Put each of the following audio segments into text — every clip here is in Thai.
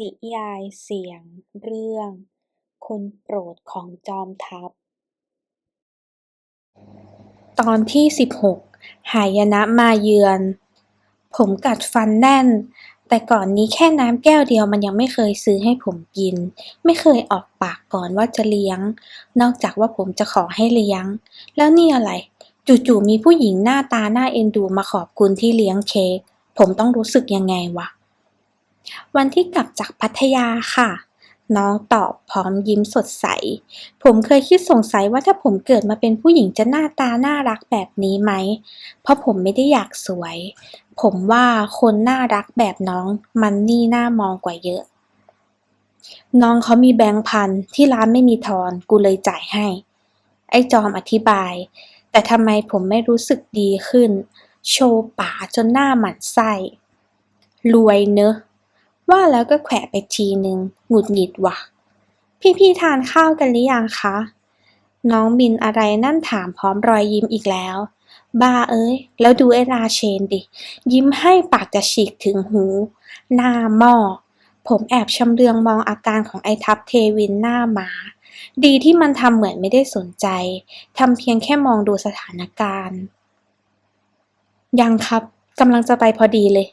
นิยายเสียงเรื่อง คนโปรดของจอมทัพ ตอนที่สิบหกหายนะมาเยือน ผมกัดฟันแน่น แต่ก่อนนี้แค่น้ำแก้วเดียวมันยังไม่เคยซื้อให้ผมกิน ไม่เคยออกปากก่อนว่าจะเลี้ยง นอกจากว่าผมจะขอให้เลี้ยง แล้วนี่อะไร จู่ๆมีผู้หญิงหน้าตาน่าเอ็นดูมาขอบคุณที่เลี้ยงเค้กผมต้องรู้สึกยังไงวะ วันที่กลับจากพัทยาค่ะ น้องตอบพร้อมยิ้มสดใส ผมเคยคิดสงสัยว่าถ้าผมเกิดมาเป็นผู้หญิงจะหน้าตาน่ารักแบบนี้ไหม เพราะผมไม่ได้อยากสวย ผมว่าคนน่ารักแบบน้องมันนี่น่ามองกว่าเยอะ น้องเขามีแบงค์พันที่ร้านไม่มีทอนกูเลยจ่ายให้ ไอ้จอมอธิบาย แต่ทำไมผมไม่รู้สึกดีขึ้น โชว์ป๋าจนหน้าหมันไส้รวยเนอะ ว่าแล้วก็แขวะไปทีนึง หงุดหงิดว่ะ พี่ๆทานข้าวกันหรือยังคะ น้องบินอะไรนั่นถามพร้อมรอยยิ้มอีกแล้ว บ้าเอ้ย แล้วดูไอ้ราเชนดิ ยิ้มให้ปากจะฉีกถึงหู หน้าหม้อ ผมแอบชำเลืองมองอาการของไอ้ทัพเทวินหน้าหมา ดีที่มันทำเหมือนไม่ได้สนใจ ทำเพียงแค่มองดูสถานการณ์ ยังครับกำลังจะไปพอดีเลย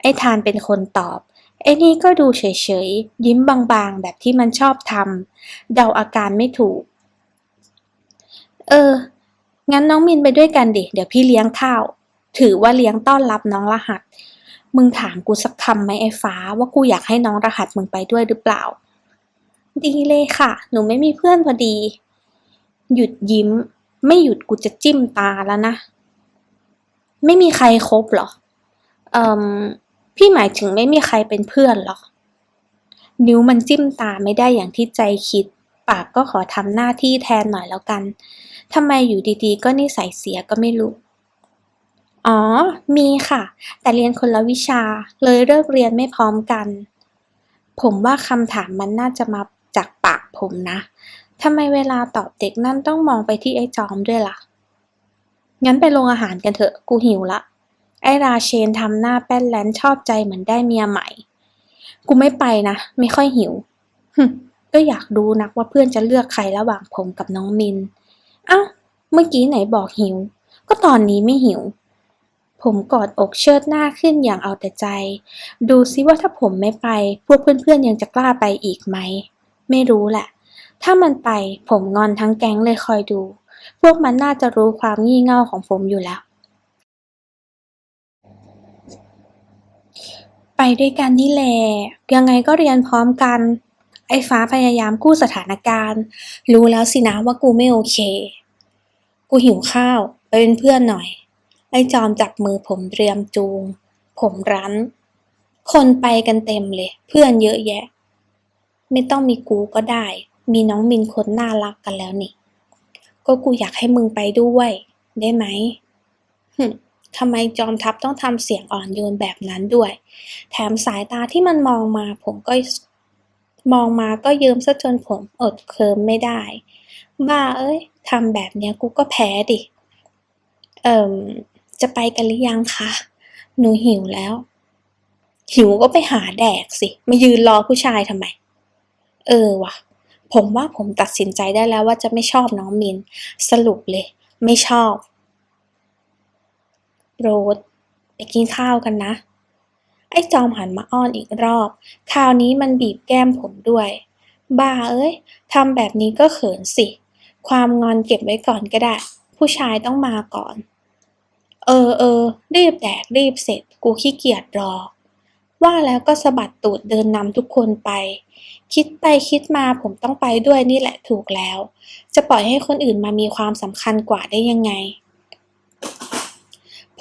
ไอ้ทานเป็นคนตอบ ไอ้นี่ก็ดูเฉยๆ ยิ้มบางๆ แบบที่มันชอบทำเดาอาการไม่ถูก เออ งั้นน้องมินไปด้วยกันดิ เดี๋ยวพี่เลี้ยงข้าว ถือว่าเลี้ยงต้อนรับน้องรหัส มึงถามกูสักคำไหมไอ้ฟ้า ว่ากูอยากให้น้องรหัสมึงไปด้วยหรือเปล่า ดีเลยค่ะ หนูไม่มีเพื่อนพอดี หยุดยิ้ม ไม่หยุดกูจะจิ้มตาแล้วนะ ไม่มีใครคบหรอ เอ่ม พี่หมายถึงไม่มีใครเป็นเพื่อนหรอก นิ้วมันจิ้มตาไม่ได้อย่างที่ใจคิด ปากก็ขอทำหน้าที่แทนหน่อยแล้วกันทำไมอยู่ดีๆ ก็นิสัยเสียก็ไม่รู้ อ๋อ มีค่ะ แต่เรียนคนละวิชา เลยเลิกเรียนไม่พร้อมกัน ผมว่าคำถามมันน่าจะมาจากปากผมนะทำไมเวลาตอบเด็กนั่นต้องมองไปที่ไอ้จอมด้วยล่ะ งั้นไปโรงอาหารกันเถอะ กูหิวละ ไอ้ราเชนทำหน้าแป้นแลนชอบใจเหมือนได้เมียใหม่ กูไม่ไปนะ ไม่ค่อยหิวหึก็อยากดูนักว่าเพื่อนจะเลือกใครระหว่างผมกับน้องมิน เอ้า เมื่อกี้ไหนบอกหิว ก็ตอนนี้ไม่หิว ผมกอดอกเชิดหน้าขึ้นอย่างเอาแต่ใจ ดูซิว่าถ้าผมไม่ไป พวกเพื่อนๆยังจะกล้าไปอีกไหม ไม่รู้แหละ ถ้ามันไปผมงอนทั้งแก๊งเลยคอยดู พวกมันน่าจะรู้ความงี่เง่าของผมอยู่แล้ว ไป ด้วยกันนี่แหละยังไงก็เรียนพร้อมกัน ไอ้ฟ้าพยายามกู้สถานการณ์ รู้แล้วสินะว่ากูไม่โอเค กูหิวข้าวไปเป็นเพื่อนหน่อย ไอ้จอมจับมือผมเตรียมจูง ผมรั้น คนไปกันเต็มเลย เพื่อนเยอะแยะ ไม่ต้องมีกูก็ได้ มีน้องมินคนน่ารักกันแล้วนี่ ก็กูอยากให้มึงไปด้วย ได้ไหมหึ ทำไมจอมทัพต้องทำเสียงอ่อนโยนแบบนั้นด้วย แถมสายตาที่มันมองมาผมก็มองมาก็เยิมซะจนผมอดเคิมไม่ได้ บ้าเอ้ยทำแบบเนี้ยกูก็แพ้ดิ เอ่มจะไปกันหรือยังคะ หนูหิวแล้ว หิวก็ไปหาแดกสิ มายืนรอผู้ชายทำไม เออว่ะผมว่าผมตัดสินใจได้แล้วว่าจะไม่ชอบน้องมิน สรุปเลย ไม่ชอบ โรสไปกินข้าวกันนะ ไอ้จอมหันมาอ้อนอีกรอบ คราวนี้มันบีบแก้มผมด้วย บ้าเอ้ยทำแบบนี้ก็เขินสิ ความงอนเก็บไว้ก่อนก็ได้ ผู้ชายต้องมาก่อน เออเออรีบแดกรีบเสร็จ กูขี้เกียจรอ ว่าแล้วก็สะบัดตูดเดินนำทุกคนไป คิดไปคิดมาผมต้องไปด้วยนี่แหละถูกแล้ว จะปล่อยให้คนอื่นมามีความสำคัญกว่าได้ยังไง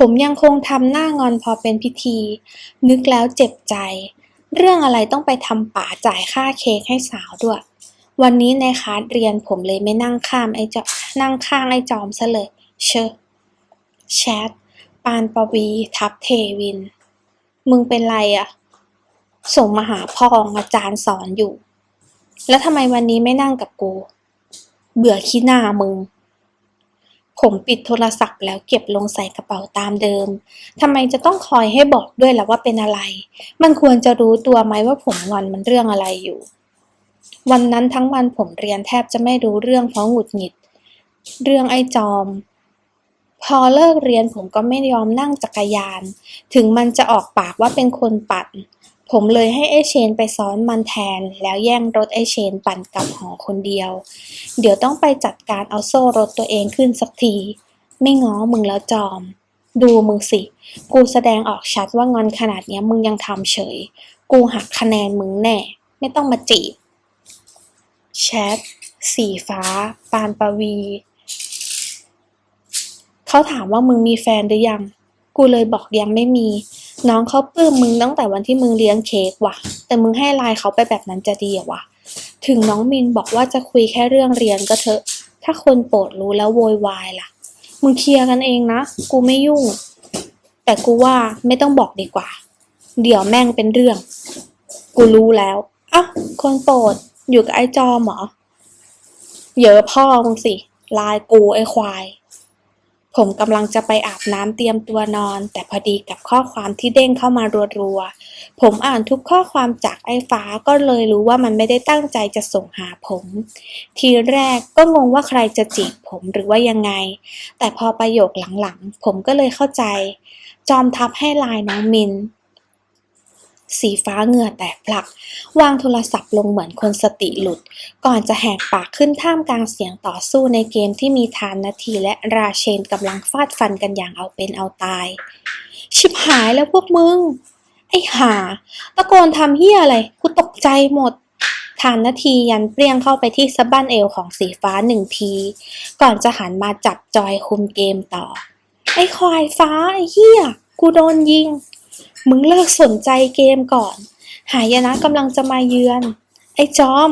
ผมยังคงทำหน้างอนพอเป็นพิธี นึกแล้วเจ็บใจ เรื่องอะไรต้องไปทำป่าจ่ายค่าเค้กให้สาวด้วย วันนี้ในคลาสเรียนผมเลยไม่นั่งข้ามไอ้จอนั่งข้างไอ้จอมซะเลย เชอแชทปานปวีทับเทวิน มึงเป็นไรอะส่งมาหาพ่ออาจารย์สอนอยู่ แล้วทำไมวันนี้ไม่นั่งกับกู เบื่อขี้หน้ามึง ผมปิดโทรศัพท์แล้วเก็บลงใส่กระเป๋าตามเดิม ทำไมจะต้องคอยให้บอกด้วยล่ะว่าเป็นอะไร มันควรจะรู้ตัวไหมว่าผมงอนมันเรื่องอะไรอยู่ วันนั้นทั้งวันผมเรียนแทบจะไม่รู้เรื่องเพราะหงุดหงิด เรื่องไอ้จอม พอเลิกเรียนผมก็ไม่ยอมนั่งจักรยาน ถึงมันจะออกปากว่าเป็นคนปั่น ผมเลยให้ไอ้เชนไปซ้อนมันแทน แล้วแย่งรถไอ้เชนปั่นกลับหอคนเดียว เดี๋ยวต้องไปจัดการเอาโซ่รถตัวเองขึ้นสักที ไม่ง้อมึงแล้วจอม ดูมึงสิ กูแสดงออกชัดว่างอนขนาดเนี้ยมึงยังทำเฉย กูหักคะแนนมึงแน่ ไม่ต้องมาจีบแชท สีฟ้า ปานปวี เขาถามว่ามึงมีแฟนหรือยัง กูเลยบอกยังไม่มี น้องเขาปลื้มมึงตั้งแต่วันที่มึงเลี้ยงเค้กว่ะ แต่มึงให้ไลน์เขาไปแบบนั้นจะดีเหรอวะ ถึงน้องมินบอกว่าจะคุยแค่เรื่องเรียนก็เถอะ ถ้าคนโปรดรู้แล้วโวยวายล่ะ มึงเคลียร์กันเองนะ กูไม่ยุ่ง แต่กูว่าไม่ต้องบอกดีกว่า เดี๋ยวแม่งเป็นเรื่อง กูรู้แล้วอ้าวคนโปรดอยู่กับไอ้จอมเหรอ เยอะพ่อมึงสิไลายกูไอ้ควาย ผมกำลังจะไปอาบน้ำเตรียมตัวนอน แต่พอดีกับข้อความที่เด้งเข้ามารัวๆ ผมอ่านทุกข้อความจากไอ้ฟ้าก็เลยรู้ว่ามันไม่ได้ตั้งใจจะส่งหาผม ทีแรกก็งงว่าใครจะจีบผมหรือว่ายังไง แต่พอประโยคหลังๆ ผมก็เลยเข้าใจ จอมทับให้ลายน้องมิน สีฟ้าเหงื่อแตกพลัก วางโทรศัพท์ลงเหมือนคนสติหลุด ก่อนจะแหกปากขึ้นท่ามกลางเสียงต่อสู้ในเกมที่มีทานนาทีและราเชนกำลังฟาดฟันกันอย่างเอาเป็นเอาตาย ชิบหายแล้วพวกมึง ไอ้ห่า ตะโกนทำเฮียอะไรกูตกใจหมดทานนาทียันเปรี้ยงเข้าไปที่สะบั้นเอวของสีฟ้าหนึ่งที ก่อนจะหันมาจับจอยคุมเกมต่อ ไอ้ควายฟ้าไอ้เฮียกูโดนยิง มึงเลิกสนใจเกมก่อน หายนะกำลังจะมาเยือน ไอ้จอม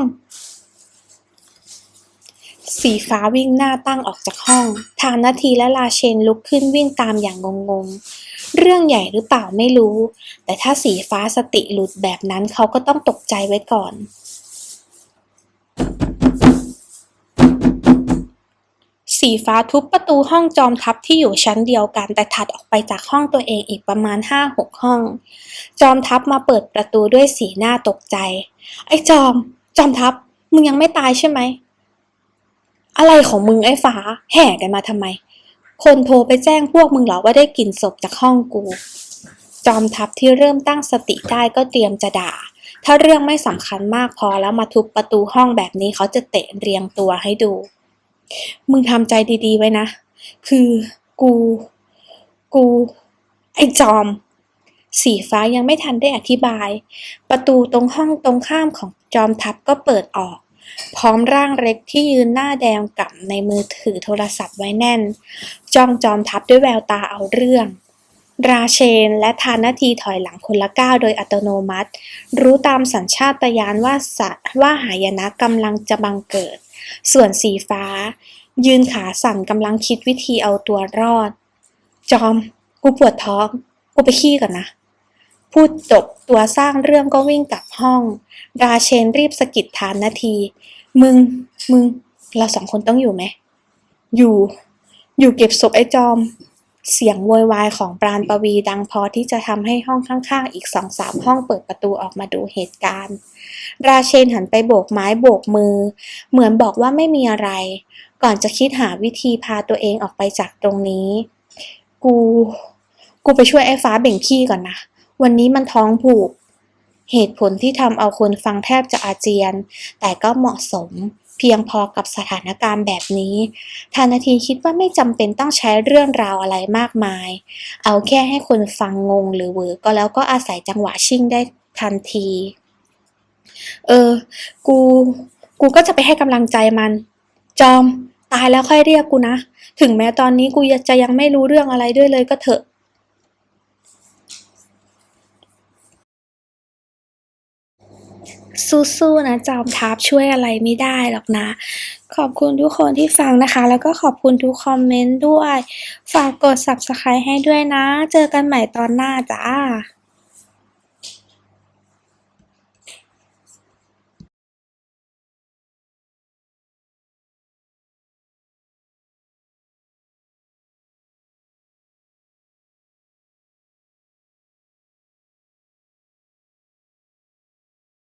สีฟ้าวิ่งหน้าตั้งออกจากห้อง ทางนาทีและลาเชนลุกขึ้นวิ่งตามอย่างงงๆ เรื่องใหญ่หรือเปล่าไม่รู้ แต่ถ้าสีฟ้าสติหลุดแบบนั้นเขาก็ต้องตกใจไว้ก่อน สีฟ้าทุบประตูห้องจอมทัพที่อยู่ชั้นเดียวกัน แต่ถัดออกไปจากห้องตัวเองอีกประมาณห้าหกห้อง จอมทัพมาเปิดประตูด้วยสีหน้าตกใจ ไอ้จอม จอมทัพ มึงยังไม่ตายใช่ไหม อะไรของมึงไอ้ฟ้า แห่กันมาทำไม คนโทรไปแจ้งพวกมึงเหรอว่าได้กลิ่นศพจากห้องกู จอมทัพที่เริ่มตั้งสติได้ก็เตรียมจะด่า ถ้าเรื่องไม่สำคัญมากพอแล้วมาทุบประตูห้องแบบนี้เขาจะเตะเรียงตัวให้ดู มึงทำใจดีๆไว้นะ คือกู กู ไอ้จอม สีฟ้ายังไม่ทันได้อธิบาย ประตูตรงห้องตรงข้ามของจอมทัพก็เปิดออก พร้อมร่างเล็กที่ยืนหน้าแดงกับในมือถือโทรศัพท์ไว้แน่น จ้องจอมทัพด้วยแววตาเอาเรื่องราเชนและทานนาทีถอยหลังคนละก้าวโดยอัตโนมัติ รู้ตามสัญชาตญาณว่าสัตว์ว่าหายนะกำลังจะบังเกิด ส่วนสีฟ้า ยืนขาสั่นกำลังคิดวิธีเอาตัวรอด จอม กูปวดท้อง กูไปขี้ก่อนนะ พูดจบตัวสร้างเรื่องก็วิ่งกลับห้อง ราเชนรีบสะกิดทานนาที มึง มึง เราสองคนต้องอยู่ไหม อยู่ อยู่เก็บศพไอ้จอม เสียงโวยวายของปราณปวีดังพอที่จะทำให้ห้องข้างๆ อีกสองสามห้องเปิดประตูออกมาดูเหตุการณ์ ราเชนหันไปโบกไม้โบกมือ เหมือนบอกว่าไม่มีอะไร ก่อนจะคิดหาวิธีพาตัวเองออกไปจากตรงนี้ กู กูไปช่วยไอ้ฟ้าเบ่งขี้ก่อนนะ วันนี้มันท้องผูก เหตุผลที่ทำเอาคนฟังแทบจะอาเจียน แต่ก็เหมาะสม เพียงพอกับสถานการณ์แบบนี้ทานาทีคิดว่าไม่จำเป็นต้องใช้เรื่องราวอะไรมากมาย เอาแค่ให้คนฟังงงหรือเวอร์ก็แล้วก็อาศัยจังหวะชิ่งได้ทันที เออ กู กูก็จะไปให้กำลังใจมัน จอม ตายแล้วค่อยเรียกกูนะ ถึงแม้ตอนนี้กูจะยังไม่รู้เรื่องอะไรด้วยเลยก็เถอะ สู้ๆนะจอมทัพช่วยอะไรไม่ได้หรอกนะ ขอบคุณทุกคนที่ฟังนะคะ แล้วก็ขอบคุณทุกคอมเมนต์ด้วย ฝากกด subscribe ให้ด้วยนะ เจอกันใหม่ตอนหน้าจ้า